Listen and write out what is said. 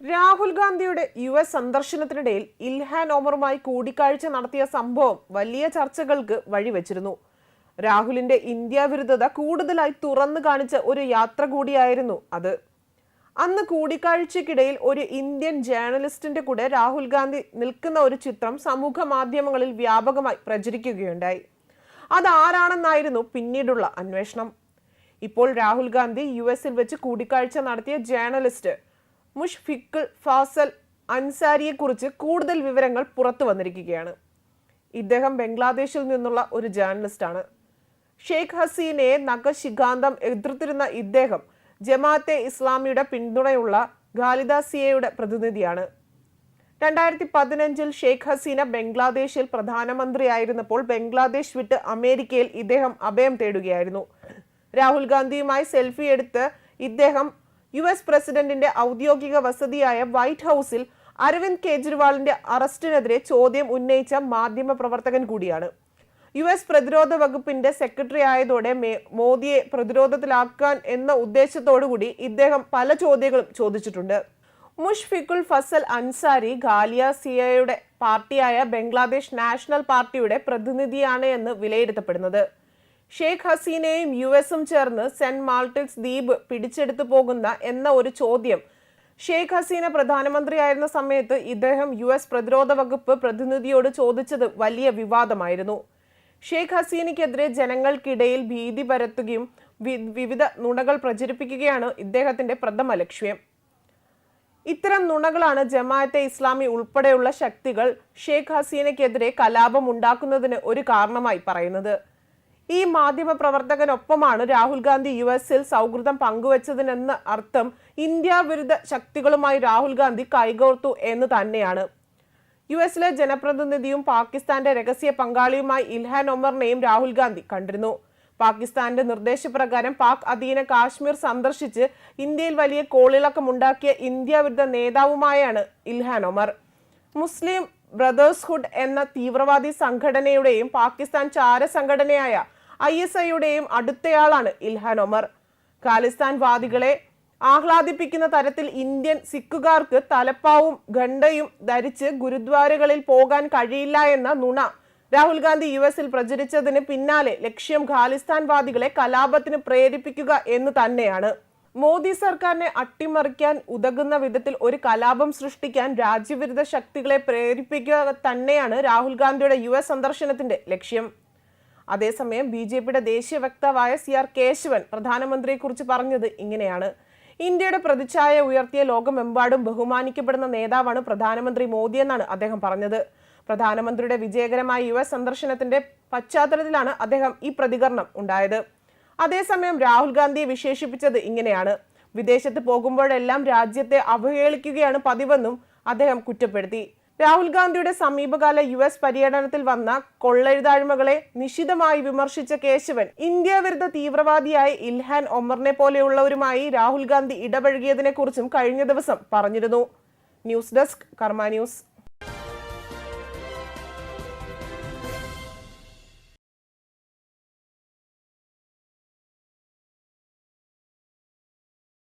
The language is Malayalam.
രാഹുൽ ഗാന്ധിയുടെ യു എസ് സന്ദർശനത്തിനിടയിൽ ഇൽഹാൻ ഒമറുമായി കൂടിക്കാഴ്ച നടത്തിയ സംഭവം വലിയ ചർച്ചകൾക്ക് വഴിവെച്ചിരുന്നു. രാഹുലിന്റെ ഇന്ത്യ വിരുദ്ധത കൂടുതലായി തുറന്നു കാണിച്ച ഒരു യാത്ര കൂടിയായിരുന്നു അത്. അന്ന് കൂടിക്കാഴ്ചക്കിടയിൽ ഒരു ഇന്ത്യൻ ജേർണലിസ്റ്റിന്റെ കൂടെ രാഹുൽ ഗാന്ധി നിൽക്കുന്ന ഒരു ചിത്രം സമൂഹ മാധ്യമങ്ങളിൽ വ്യാപകമായി പ്രചരിക്കുകയുണ്ടായി. അതാരാണെന്നായിരുന്നു പിന്നീടുള്ള അന്വേഷണം. ഇപ്പോൾ രാഹുൽ ഗാന്ധി യു എസിൽ വെച്ച് കൂടിക്കാഴ്ച നടത്തിയ ജേർണലിസ്റ്റ് മുഷ്ഫിഖുൽ ഫാസൽ അൻസാരിയെക്കുറിച്ച് കൂടുതൽ വിവരങ്ങൾ പുറത്തു വന്നിരിക്കുകയാണ്. ഇദ്ദേഹം ബംഗ്ലാദേശിൽ നിന്നുള്ള ഒരു ജേർണലിസ്റ്റാണ് ഷെയ്ഖ് ഹസീനയെ നഖശിഖാന്തം എതിർത്തിരുന്ന ഇദ്ദേഹം ജമാഅത്തെ ഇസ്ലാമിയുടെ പിന്തുണയുള്ള ഖാലിദാസിയയുടെ പ്രതിനിധിയാണ്. രണ്ടായിരത്തി പതിനഞ്ചിൽ ഷെയ്ഖ് ഹസീന ബംഗ്ലാദേശിൽ പ്രധാനമന്ത്രിയായിരുന്നപ്പോൾ ബംഗ്ലാദേശ് വിട്ട് അമേരിക്കയിൽ ഇദ്ദേഹം അഭയം തേടുകയായിരുന്നു. രാഹുൽ ഗാന്ധിയുമായി സെൽഫി എടുത്ത് ഇദ്ദേഹം യു എസ് പ്രസിഡന്റിന്റെ ഔദ്യോഗിക വസതിയായ വൈറ്റ് ഹൗസിൽ അരവിന്ദ് കെജ്രിവാളിന്റെ അറസ്റ്റിനെതിരെ ചോദ്യം ഉന്നയിച്ച മാധ്യമ പ്രവർത്തകൻ കൂടിയാണ്. യു എസ് പ്രതിരോധ വകുപ്പിന്റെ സെക്രട്ടറി ആയതോടെ മോദിയെ പ്രതിരോധത്തിലാക്കാൻ എന്ന ഉദ്ദേശത്തോടുകൂടി ഇദ്ദേഹം പല ചോദ്യങ്ങളും ചോദിച്ചിട്ടുണ്ട്. മുഷ്ഫിഖുൽ ഫസൽ അൻസാരി ഖാലിയ സിയയുടെ പാർട്ടിയായ ബംഗ്ലാദേശ് നാഷണൽ പാർട്ടിയുടെ പ്രതിനിധിയാണ് എന്ന് വിലയിരുത്തപ്പെടുന്നത്. ഷെയ്ഖ് ഹസീനയും യു എസും ചേർന്ന് സെന്റ് മാൾട്ടിൽസ് ദ്വീപ് പിടിച്ചെടുത്തു പോകുന്ന എന്ന ഒരു ചോദ്യം. ഷെയ്ഖ് ഹസീന പ്രധാനമന്ത്രിയായിരുന്ന സമയത്ത് ഇദ്ദേഹം യു എസ് പ്രതിരോധ വകുപ്പ് പ്രതിനിധിയോട് ചോദിച്ചത് വലിയ വിവാദമായിരുന്നു. ഷെയ്ഖ് ഹസീനയ്ക്കെതിരെ ജനങ്ങൾക്കിടയിൽ ഭീതി പരത്തുകയും വിവിധ നുണകൾ പ്രചരിപ്പിക്കുകയാണ് ഇദ്ദേഹത്തിന്റെ പ്രഥമ ലക്ഷ്യം. ഇത്തരം നുണകളാണ് ജമാഅത്തെ ഇസ്ലാമി ഉൾപ്പെടെയുള്ള ശക്തികൾ ഷെയ്ഖ് ഹസീനയ്ക്കെതിരെ കലാപം ഉണ്ടാക്കുന്നതിന് ഒരു കാരണമായി പറയുന്നത്. ഈ മാധ്യമ പ്രവർത്തകനൊപ്പമാണ് രാഹുൽ ഗാന്ധി യു എസിൽ സൗഹൃദം പങ്കുവച്ചതിനെന്ന് അർത്ഥം ഇന്ത്യ വിരുദ്ധ ശക്തികളുമായി രാഹുൽ ഗാന്ധി കൈകോർത്തു എന്ന് തന്നെയാണ്. യു എസിലെ ജനപ്രതിനിധിയും പാകിസ്ഥാന്റെ രഹസ്യ പങ്കാളിയുമായി ഇൽഹാൻ ഒമറിനെയും രാഹുൽ ഗാന്ധി കണ്ടിരുന്നു. പാകിസ്ഥാന്റെ നിർദ്ദേശപ്രകാരം പാക് അധീന കാശ്മീർ സന്ദർശിച്ച് ഇന്ത്യയിൽ വലിയ കോളിളക്കമുണ്ടാക്കിയ ഇന്ത്യ വിരുദ്ധ നേതാവുമായാണ് ഇൽഹാൻ ഒമർ. മുസ്ലിം ബ്രദേഴ്സ്ഹുഡ് എന്ന തീവ്രവാദി സംഘടനയുടെയും പാകിസ്ഥാൻ ചാര സംഘടനയായ ഐ എസ് ഐയുടെയും അടുത്തയാളാണ് ഇൽഹാൻ ഒമർ. ഖാലിസ്ഥാൻ വാദികളെ ആഹ്ലാദിപ്പിക്കുന്ന തരത്തിൽ ഇന്ത്യൻ സിഖുകാർക്ക് തലപ്പാവും ഖണ്ഡയും ധരിച്ച് ഗുരുദ്വാരകളിൽ പോകാൻ കഴിയില്ല എന്ന നുണ രാഹുൽ ഗാന്ധി യു എസിൽ പ്രചരിച്ചതിന് പിന്നാലെ ലക്ഷ്യം ഖാലിസ്ഥാൻ വാദികളെ കലാപത്തിന് പ്രേരിപ്പിക്കുക എന്ന് തന്നെയാണ്. മോദി സർക്കാരിനെ അട്ടിമറിക്കാൻ ഉതകുന്ന വിധത്തിൽ ഒരു കലാപം സൃഷ്ടിക്കാൻ രാജ്യവിരുദ്ധ ശക്തികളെ പ്രേരിപ്പിക്കുക തന്നെയാണ് രാഹുൽ ഗാന്ധിയുടെ യു സന്ദർശനത്തിന്റെ ലക്ഷ്യം. അതേസമയം ബി ജെ പിയുടെ ദേശീയ വക്താവായ സി ആർ കേശവൻ പ്രധാനമന്ത്രിയെക്കുറിച്ച് പറഞ്ഞത് ഇങ്ങനെയാണ്. ഇന്ത്യയുടെ പ്രതിച്ഛായ ഉയർത്തിയ ലോകമെമ്പാടും ബഹുമാനിക്കപ്പെടുന്ന നേതാവാണ് പ്രധാനമന്ത്രി മോദി എന്നാണ് അദ്ദേഹം പറഞ്ഞത്. പ്രധാനമന്ത്രിയുടെ വിജയകരമായ യു എസ് സന്ദർശനത്തിന്റെ പശ്ചാത്തലത്തിലാണ് അദ്ദേഹം ഈ പ്രതികരണം ഉണ്ടായത്. അതേസമയം രാഹുൽ ഗാന്ധിയെ വിശേഷിപ്പിച്ചത് ഇങ്ങനെയാണ്. വിദേശത്ത് പോകുമ്പോഴെല്ലാം രാജ്യത്തെ അവഹേളിക്കുകയാണ് പതിവെന്നും അദ്ദേഹം കുറ്റപ്പെടുത്തി. രാഹുൽ ഗാന്ധിയുടെ സമീപകാല യു എസ് പര്യടനത്തിൽ വന്ന കൊള്ളെഴുതാഴ്മകളെ നിശിതമായി വിമർശിച്ച കേശവൻ ഇന്ത്യ വിരുദ്ധ തീവ്രവാദിയായ ഇൽഹാൻ ഒമറിനെ പോലെയുള്ളവരുമായി രാഹുൽ ഗാന്ധി ഇടപഴകിയതിനെക്കുറിച്ചും കഴിഞ്ഞ ദിവസം പറഞ്ഞിരുന്നു. News desk Karma news.